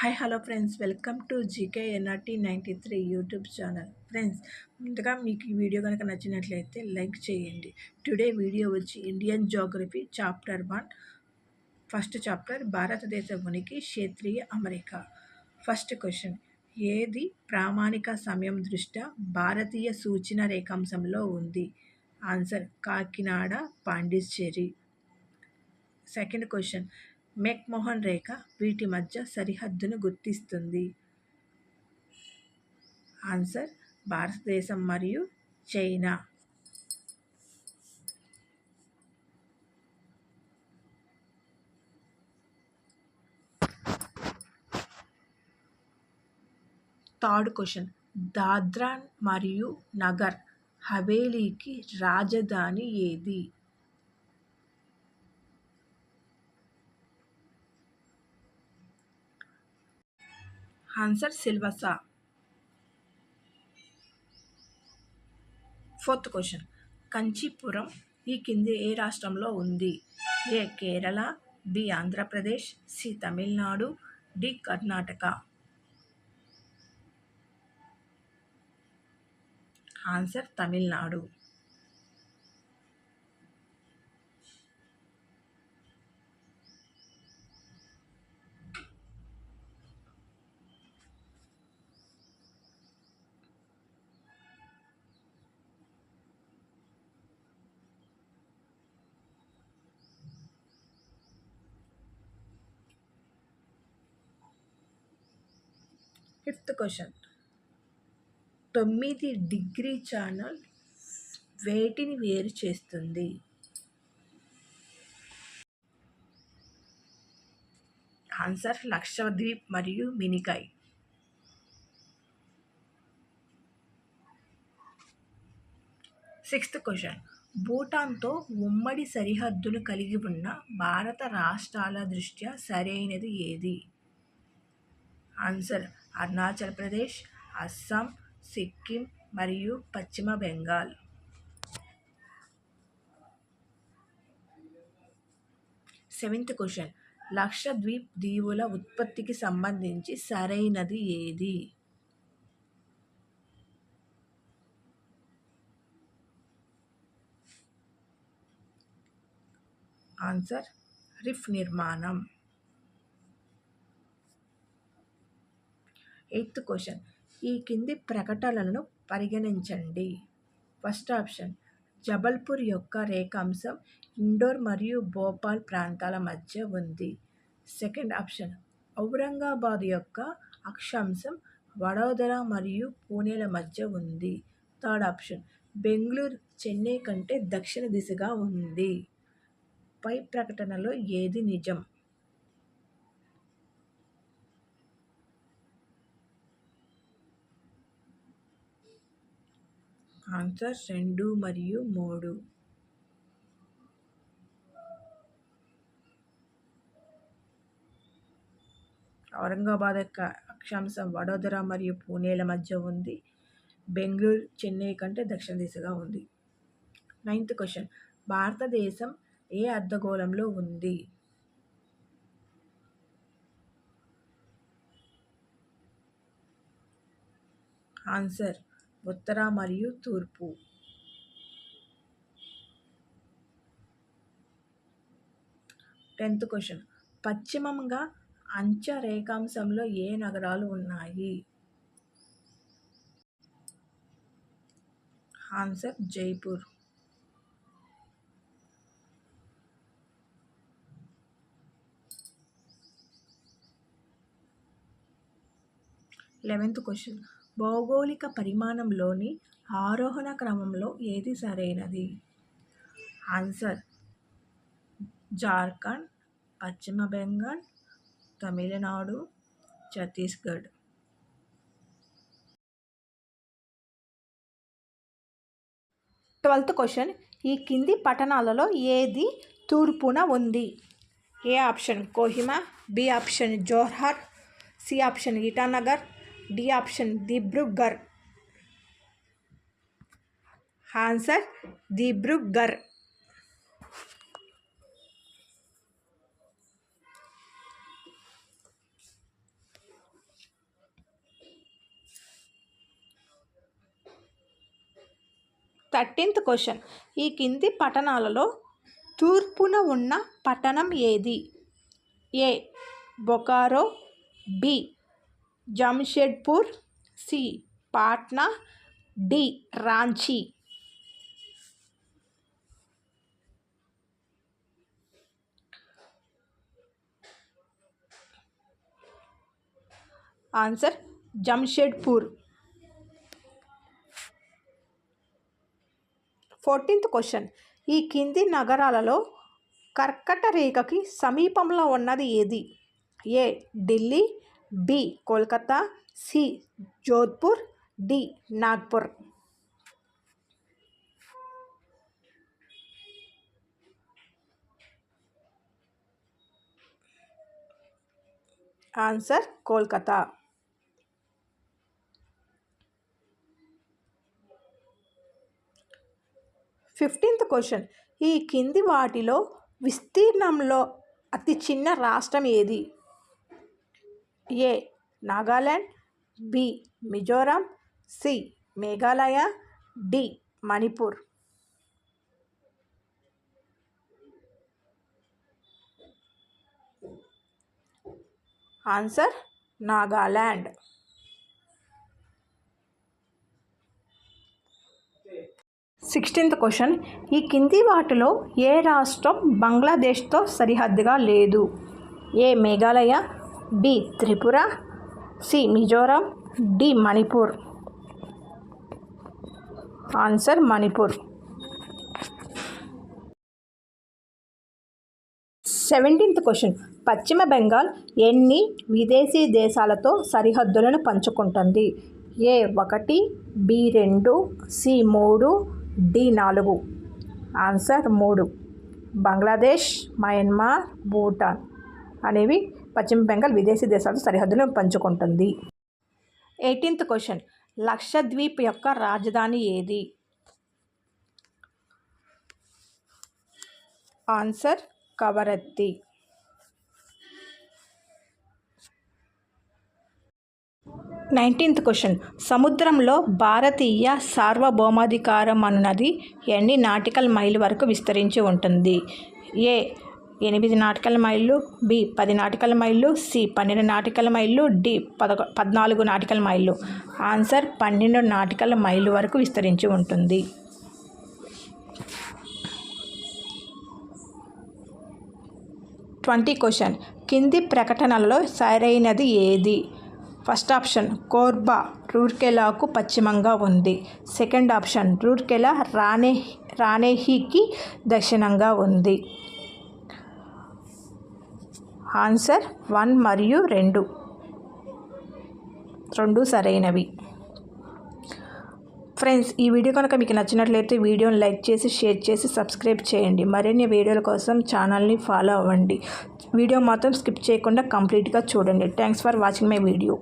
Hi hello friends. Welcome to GK NRT ninety three YouTube channel. Friends ముందుగా మీకు ఈ video కనుక నచ్చినట్లయితే లైక్ చేయండి. టుడే వీడియో వచ్చి Indian geography chapter one first chapter భారతదేశ ఉనికి క్షేత్రీయ అమెరికా. ఫస్ట్ క్వశ్చన్ ఏది ప్రామాణిక సమయం దృష్ట్యా భారతీయ సూచన రేఖాంశంలో ఉంది? Answer Kakinada Pondicherry. Second question McMahon రేఖ వీటి మధ్య సరిహద్దును గుర్తిస్తుంది. ఆన్సర్ భారతదేశం మరియు చైనా. థర్డ్ క్వశ్చన్ దాద్రా మరియు నగర్ హవేలీకి రాజధాని ఏది? Answer Silvassa fourth question. Kanchipuram ఈ కింది ఏ రాష్ట్రంలో ఉంది? A Kerala B Andhra Pradesh C Tamil Nadu D Karnataka. Answer Tamil Nadu. Fifth question. తొమ్మిది డిగ్రీ ఛానల్ వేటిని వేరు చేస్తుంది? ఆన్సర్ లక్షద్వీప్ మరియు మినికాయ్ సిక్స్త్ క్వశ్చన్. భూటాన్తో ఉమ్మడి సరిహద్దును కలిగి ఉన్న భారత రాష్ట్రాల దృష్ట్యా సరైనది ఏది? ఆన్సర్ అరుణాచల్ ప్రదేశ్ అస్సాం సిక్కిం మరియు పశ్చిమ బెంగాల్. Seventh question. లక్షద్వీప్ దీవుల ఉత్పత్తికి సంబంధించి సరైనది ఏది? ఆన్సర్ రిఫ్ నిర్మాణం. Eighth question. ఈ కింది ప్రకటనలను పరిగణించండి. ఫస్ట్ ఆప్షన్ జబల్పూర్ యొక్క రేఖాంశం ఇండోర్ మరియు భోపాల్ ప్రాంతాల మధ్య ఉంది. సెకండ్ ఆప్షన్ ఔరంగాబాద్ యొక్క అక్షాంశం వడోదర మరియు పూణేల మధ్య ఉంది. థర్డ్ ఆప్షన్ బెంగళూరు చెన్నై కంటే దక్షిణ దిశగా ఉంది. పై ప్రకటనలో ఏది నిజం? ఆన్సర్ రెండు మరియు మూడు. ఔరంగాబాద్ యొక్క అక్షాంశం వడోదర మరియు పూణేల మధ్య ఉంది. బెంగళూరు చెన్నై కంటే దక్షిణ దిశగా ఉంది. Ninth question. భారతదేశం ఏ అర్ధగోళంలో ఉంది? ఆన్సర్ ఉత్తర మరియు తూర్పు. Tenth question. పశ్చిమంగా అంచ రేఖాంశంలో ఏ నగరాలు ఉన్నాయి? ఆన్సర్ జైపూర్. Eleventh question. భౌగోళిక పరిమాణంలోని ఆరోహణ క్రమంలో ఏది సరైనది? ఆన్సర్. జార్ఖండ్ పశ్చిమ బెంగాల్ తమిళనాడు ఛత్తీస్గఢ్. Twelfth question. ఈ కింది పట్టణాలలో ఏది తూర్పున ఉంది? A option? Kohima B option Jorhat C option Itanagar D option Dibrugarh answer Dibrugarh thirteenth question. ఈ కింది పట్టణాలలో తూర్పున ఉన్న పట్టణం ఏది? A. Bokaro B. Jamshedpur C. Patna D. Ranchi. Answer Jamshedpur fourteenth question. ఈ కింది నగరాలలో కర్కట రేఖకి సమీపంలో ఉన్నది ఏది? A. Delhi B Kolkata C Jodhpur D Nagpur. Answer Kolkata. Fifteenth question. ఈ కింది వాటిలో విస్తీర్ణంలో అతి చిన్న రాష్ట్రం ఏది? A Nagaland B Mizoram C Meghalaya D Manipur. Answer Nagaland sixteenth question. ఈ కింది వాటిలో ఏ రాష్ట్రం బంగ్లాదేశ్తో సరిహద్దుగా లేదు? A Meghalaya B Tripura C Mizoram D Manipur. Answer Manipur. Seventeenth question. పశ్చిమ బెంగాల్ ఎన్ని విదేశీ దేశాలతో సరిహద్దులను పంచుకుంటుంది? ఏ ఒకటి బి రెండు సి మూడు డి నాలుగు. ఆన్సర్ మూడు. బంగ్లాదేశ్ మయన్మార్ భూటాన్ అనేవి పశ్చిమ బెంగాల్ విదేశీ దేశాలతో సరిహద్దులను పంచుకుంటుంది. Eighteenth question. లక్షద్వీప్ యొక్క రాజధాని ఏది? ఆన్సర్ కవరత్తి. Nineteenth question. సముద్రంలో భారతీయ సార్వభౌమాధికారం అన్నది ఎన్ని నాటికల్ మైల్ వరకు విస్తరించి ఉంటుంది? ఏ ఎనిమిది నాటికల మైళ్ళు బి పది నాటికల మైళ్ళు సి పన్నెండు నాటికల మైళ్ళు డి పదకొ పద్నాలుగు నాటికల మైళ్ళు. ఆన్సర్ పన్నెండు నాటికల మైళ్ళు వరకు విస్తరించి ఉంటుంది. Twenty question. కింది ప్రకటనలలో సరైనది ఏది? ఫస్ట్ ఆప్షన్ కోర్బా రూర్కెలాకు పశ్చిమంగా ఉంది. సెకండ్ ఆప్షన్ రూర్కెలా రానే రానేహికి దక్షిణంగా ఉంది. ఆన్సర్ వన్ మరియు రెండు. రెండు సరైనవి. ఫ్రెండ్స్ ఈ వీడియో కనుక మీకు నచ్చినట్లయితే వీడియోని లైక్ చేసి షేర్ చేసి సబ్స్క్రైబ్ చేయండి. మరిన్ని వీడియోల కోసం ఛానల్ని ఫాలో అవ్వండి. వీడియో మాత్రం స్కిప్ చేయకుండా కంప్లీట్గా చూడండి. Thanks for watching my video.